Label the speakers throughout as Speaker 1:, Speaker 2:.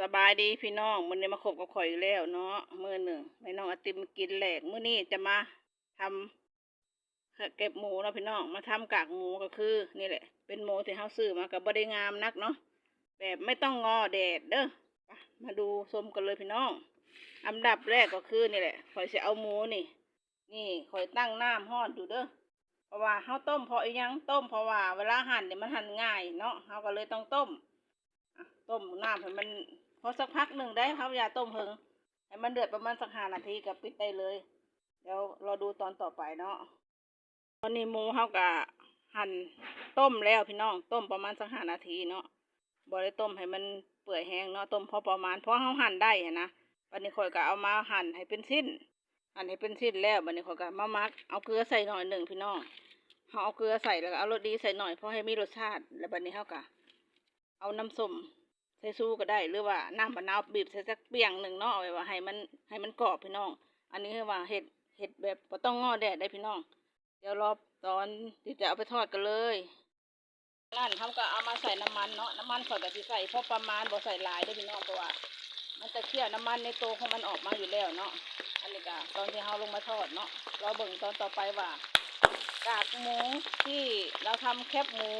Speaker 1: สบายดีพี่น้องมื้อนี้มาคบกับข่อยอีกแล้วเนาะมื้อหนึ่งแม่น้องอาติมกินแหลกมื้อนี้จะมาทำเก็บหมูเนาะพี่น้องมาทำกากหมูก็คือ นี่แหละ เป็นหมูที่เฮาซื้อมาก็บ่ได้งามนักเนาะแบบไม่ต้องงอแดดเด้อมาดูชมกันเลยพี่น้อง อันดับแรกก็คือนี่แหละข่อยสิเอาหมูนี่ นี่ข่อยตั้งน้ำร้อนอยู่เด้อเพราะว่าเฮาต้มเพราะอีหยังต้มเพราะว่าเวลาหั่นเนี่ยมันหั่นง่ายเนาะเฮาก็เลยต้องต้มต้มน้ำให้มัน อสักพักหนึ่งได้ครับอย่าต้มเพิงให้มันเดือดประมาณสักห้านาทีก็ปิดได้เลย เดี๋ยวเราดูตอนต่อไปเนาะตอนนี้หมูเขากะหั่นต้มแล้วพี่น้องต้มประมาณสักห้านาทีเนาะบ่ได้ต้มให้มันเปื่อยแห้งเนาะต้มพอประมาณเพราะเขาหั่นได้นะวันนี้ข่อยก็เอามาหั่นให้เป็นสิ้นหั่นให้เป็นสิ้นแล้ววันนี้ข่อยก็มามักเอาเกลือใส่หน่อยหนึ่งพี่น้องเขาเอาเกลือใส่แล้วก็เอารสดีใส่หน่อยเพราะให้มีรสชาติแล้วบัดนี้เขาก็เอาน้ำส้ม ส่สู้ก็ได้หรือว่าน้ำมะนาวบีบใส่สักเปียงหนึ่งเนาะเอาไว้ว่าให้มันให้มันกรอบพี่น้อง อันนี้คือว่าเห็ดเห็ดแบบบ่ต้องงอแดดได้พี่น้อง เดี๋ยวรอตอนที่จะเอาไปทอดกันเลยนั่นเขาก็เอามาใส่น้ำมันเนาะน้ำมันสดกับที่ใส่พอประมาณบ่ใส่หลายเด้พี่น้องเพราะว่า มันจะเคี่ยวน้ำมันในตัวของมันออกมาอยู่แล้วเนาะอันนี้ก็ตอนที่เราลงมาทอดเนาะเราเบิ่งตอนต่อไปว่า กากหมูที่เราทำแคบหมู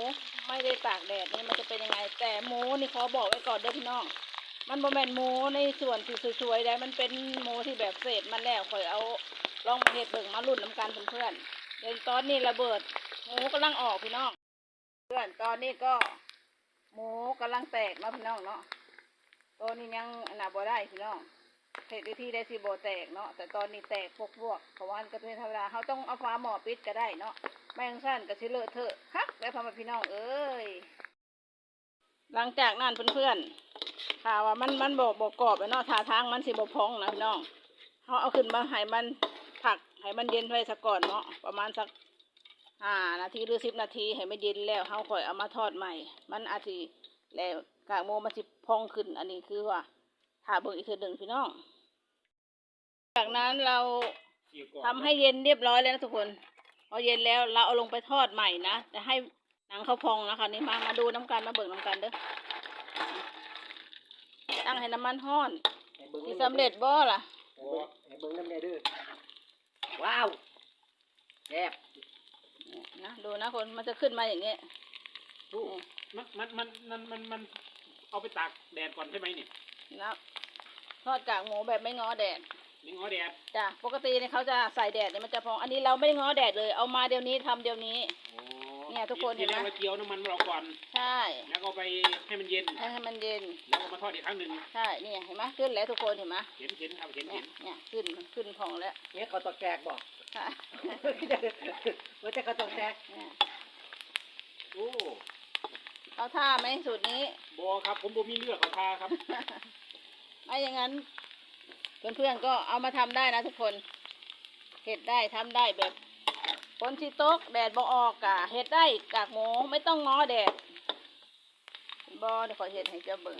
Speaker 1: ไม่ได้ตากแดดนี่มันจะเป็นยังไง แต่หมูนี่ขอบอกไว้ก่อนเด้อพี่น้อง มันบ่แมนหมูในส่วนที่สวยๆได้มันเป็นหมูที่แบบเศษมันแล้วข่อยเอาลองเห็ดเบิ่งมาลุ่นน้ำกันเพื่อนๆเดี๋ยวตอนนี้ระเบิดหมูกำลังออกพี่น้อง เพื่อนตอนนี้ก็ หมูกำลังแตกเนาพี่น้องเนาะตัวนี้ยังอันนาบ่ได้พี่น้อง เห็ดวิธีได้สิโบแตกเนาะแต่ตอนนี้แตกพวกพวกเพราะว่ามันก็เป็นธรรมดาเขาต้องเอาฟ้าหมอปิดก็ได้เนาะไม่งั้นสั้นก็สิเลอะเทอะคักแล้วพ่อแม่พี่น้องเอ้ยหลังจากนั้นเพื่อนๆถ้าว่ามันมันบ่บ่กรอบเนาะท่าทางมันสิบ่พองนะพี่น้องเขาเอาขึ้นมาให้มันผักให้มันเย็นไว้สักก่อนเนาะประมาณสักห้านาทีหรือสิบนาทีให้มันเย็นแล้วเขาค่อยเอามาทอดใหม่ มันอาจสิแล้วกากหมูมันสิพองขึ้นอันนี้คือว่า ถ้าเบิ่งอีกทีหนึ่งพี่น้อง จากนั้นเราทำให้เย็นเรียบร้อยแล้วนะทุกคนพอเย็นแล้วเราเอาลงไปทอดใหม่นะแต่ให้หนังเขาพองนะคะนี่มามาดูน้ำกันมาเบิ่งน้ำกันเด้อตั้งให้น้ำมันห้อนสิสำเร็จบ่ล่ะ
Speaker 2: โอ้ให้เบิ่งน้ำแน่เด้อว้าวแซ่บ
Speaker 1: เนี่ยนะดูนะคนมันจะขึ้นมาอย่างเงี้ย
Speaker 3: ลูกมันมันมันมันมันมันเอาไปตากแดดก่อนใช่ไหมนี่
Speaker 1: นะทอดกากหมูแบบไม่ง้อแดด
Speaker 3: ไม่ง้อแดด
Speaker 1: จ้ะปกติเนี่ยเขาจะใส่แดดเนี่ยมันจะพองอันนี้เราไม่ได้ง้อแดดเลย เอามาเดี๋ยวนี้ทำเดี๋ยวนี้
Speaker 3: โอ้
Speaker 1: เนี่ยทุกคนเห็นไหม
Speaker 3: ทีแรกเราเจียวน้ำมันเราก่อน
Speaker 1: ใช่
Speaker 3: แล้วก็ไปให้มันเย็น
Speaker 1: ให้มันเย็น
Speaker 3: แล้วก็มาทอดอีกครั้งหนึ่ง
Speaker 1: ใช่เนี่ยเห็นไหมขึ้นแล้วทุกคนเห็นไหม
Speaker 3: เห็นเห็นครับเห็น
Speaker 1: เนี่
Speaker 3: เห็
Speaker 1: ย
Speaker 3: น
Speaker 1: เนี่ยขึ้นขึ้นพองแล้ว
Speaker 2: เนี่ยเขาตอกแตกบอก
Speaker 1: ใช่
Speaker 2: ว่าจะเขาตอกแตก
Speaker 1: เนี่ย
Speaker 3: โอ้
Speaker 1: เอาท่าไหมสูตรนี้
Speaker 3: บอครับผมบ่มีเลือกเขาทาครับ
Speaker 1: ไม่อย่างนั้น เพื่อนๆก็เอามาทำได้นะทุกคนเห็ดได้ทำได้แบบฝนที่ตกแดดบ่ออกกะเห็ดได้กากหมูไม่ต้องง้อแดดบอเดี๋ยวขอเห็ดให้เจ้าเบิ่ง